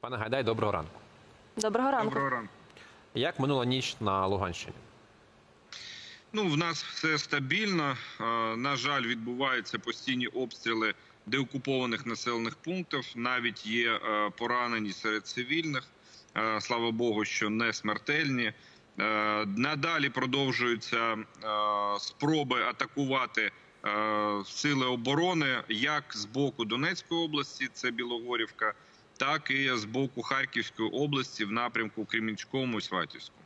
Пане Гайдай, доброго ранку. Доброго ранку. Доброго ранку. Як минула ніч на Луганщині? Ну, в нас все стабільно. На жаль, відбуваються постійні обстріли деокупованих населених пунктів. Навіть є е, поранені серед цивільних. Е, Слава Богу, що не смертельні. Е, Надалі продовжуються спроби атакувати сили оборони як з боку Донецької області, це Білогорівка, так і з боку Харківської області в напрямку Кремінському і Сватівському.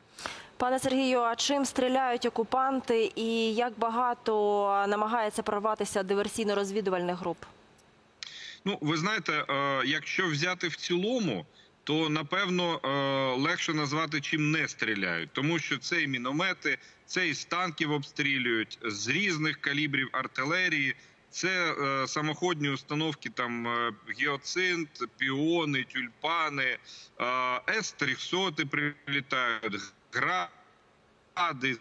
Пане Сергію, а чим стріляють окупанти і як багато намагається прорватися диверсійно-розвідувальних груп? Ну, ви знаєте, е, якщо взяти в цілому, то напевно е, легше назвати чим не стріляють, тому що це і міномети, це і з танків обстрілюють з різних калібрів артилерії. Це е, самоходні установки, там е, геоцинт, піони, тюльпани, е, С-300 прилітають, гради,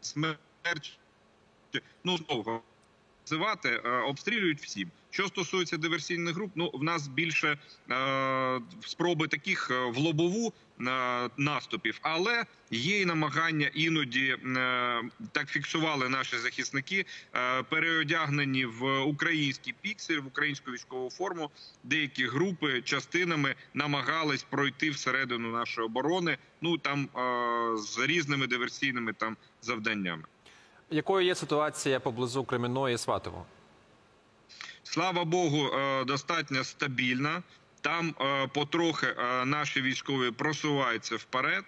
смерч. Ну, довго називати, е, обстрілюють всім. Що стосується диверсійних груп, ну в нас більше е, спроби таких е, в лобову е, наступів, але є і намагання іноді е, так фіксували наші захисники, е, переодягнені в український піксель, в українську військову форму. Деякі групи частинами намагались пройти всередину нашої оборони. Ну там е, з різними диверсійними там завданнями. Якою є ситуація поблизу Кремінного і Сватового? Слава Богу, е, достатньо стабільна. Там е, потрохи е, наші військові просуваються вперед.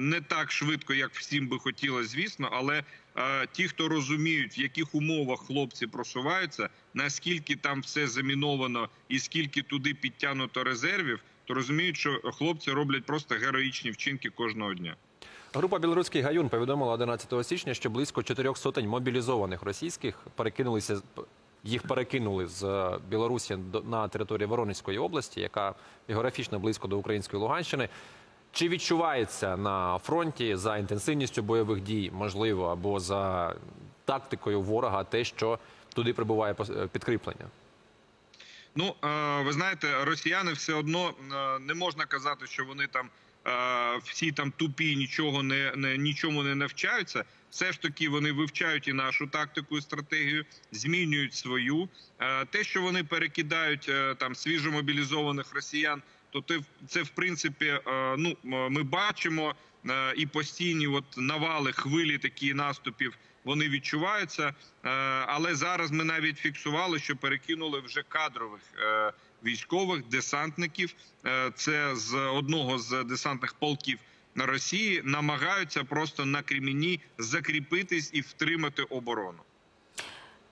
Не так швидко, як всім би хотілося, звісно, але ті, хто розуміють, в яких умовах хлопці просуваються, наскільки там все заміновано і скільки туди підтягнуто резервів, то розуміють, що хлопці роблять просто героїчні вчинки кожного дня. Група Білоруський гаюн повідомила 11 січня, що близько чотирьох сотень мобілізованих російських перекинулися їх перекинули з е, Білорусі на територію Воронезької області, яка географічно близько до української Луганщини. Чи відчувається на фронті за інтенсивністю бойових дій, можливо, або за тактикою ворога те, що туди прибуває е, підкріплення? Ну е, ви знаєте, росіяни все одно не можна казати, що вони там всі там тупі, нічого не, не нічому не навчаються. Все ж таки вони вивчають і нашу тактику і стратегію, змінюють свою. Е, Те, що вони перекидають е, там свіжомобілізованих росіян, то це в принципі е, ну ми бачимо і постійні от навали хвилі такі наступів. Вони відчуваються, але зараз ми навіть фіксували, що перекинули вже кадрових військових десантників. Це з одного з десантних полків Росії намагаються просто на Креміні закріпитись і втримати оборону.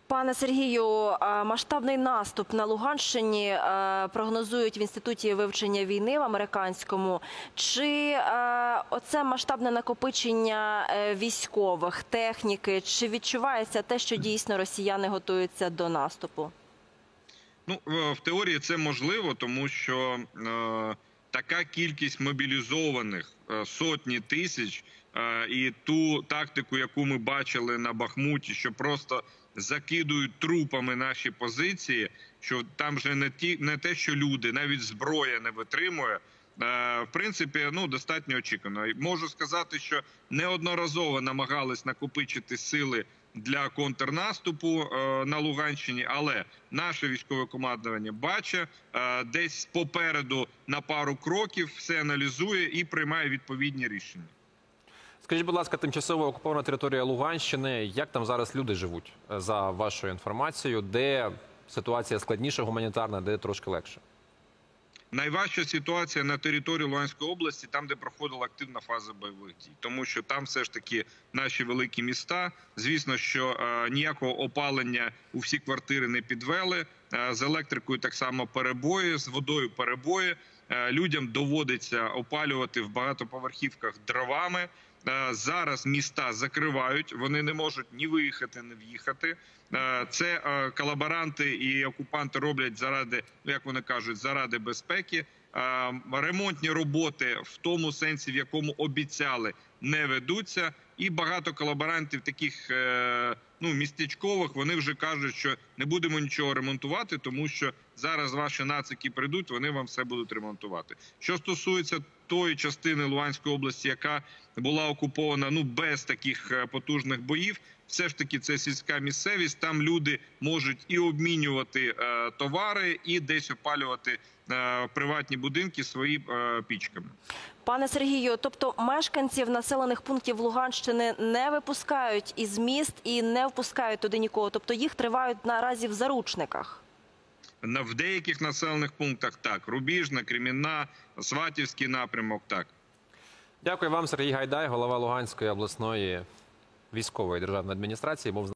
Пане Сергію, масштабний наступ на Луганщині прогнозують в інституті вивчення війни в американському. Чи оце масштабне накопичення е, військових техніки? Чи відчувається те, що дійсно росіяни готуються до наступу? Ну в в теорії це можливо, тому що е, така кількість мобілізованих е, сотні тисяч, е, і ту тактику, яку ми бачили на Бахмуті, що просто закидують трупами наші позиції, що там вже не ті, не те, що люди, навіть зброя не витримує. Е, В принципі, ну достатньо очікувано. Можу сказати, що неодноразово намагались накопичити сили для контрнаступу е, на Луганщині, але наше військове командування бачить е, десь попереду на пару кроків, все аналізує і приймає відповідні рішення. Скажіть, будь ласка, тимчасово окупована територія Луганщини. Як там зараз люди живуть за вашою інформацією? Де ситуація складніша гуманітарна, де трошки легше? Найважча ситуація на території Луганської області, там де проходила активна фаза бойових дій, тому що там все ж таки наші великі міста. Звісно, що е, ніякого опалення у всі квартири не підвели. Е, з електрикою так само перебої, з водою перебої. Е, людям доводиться опалювати в багатоповерхівках дровами. Е, Зараз міста закривають, вони не можуть ні виїхати, ні в'їхати. Е, Це е, колаборанти і окупанти роблять заради, ну як вони кажуть, заради безпеки. Ремонтні роботи в тому сенсі, в якому обіцяли, не ведуться. І багато колаборантів, таких е, ну містечкових, вони вже кажуть, що не будемо нічого ремонтувати, тому що Зараз ваші нацики прийдуть, вони вам все будуть ремонтувати. Що стосується тої частини Луганської області, яка була окупована ну без таких е, потужних боїв, все ж таки це сільська місцевість. Там люди можуть і обмінювати е, товари, і десь опалювати приватні будинки свої е, пічками. Пане Сергію, тобто мешканців населених пунктів Луганщини не випускають із міст і не впускають туди нікого. Тобто їх тривають наразі в заручниках. В деяких населених пунктах так Рубіжна, Кремінна, Сватівський напрямок. Так. Дякую вам, Сергій Гайдай, голова Луганської обласної військової державної адміністрації. Був з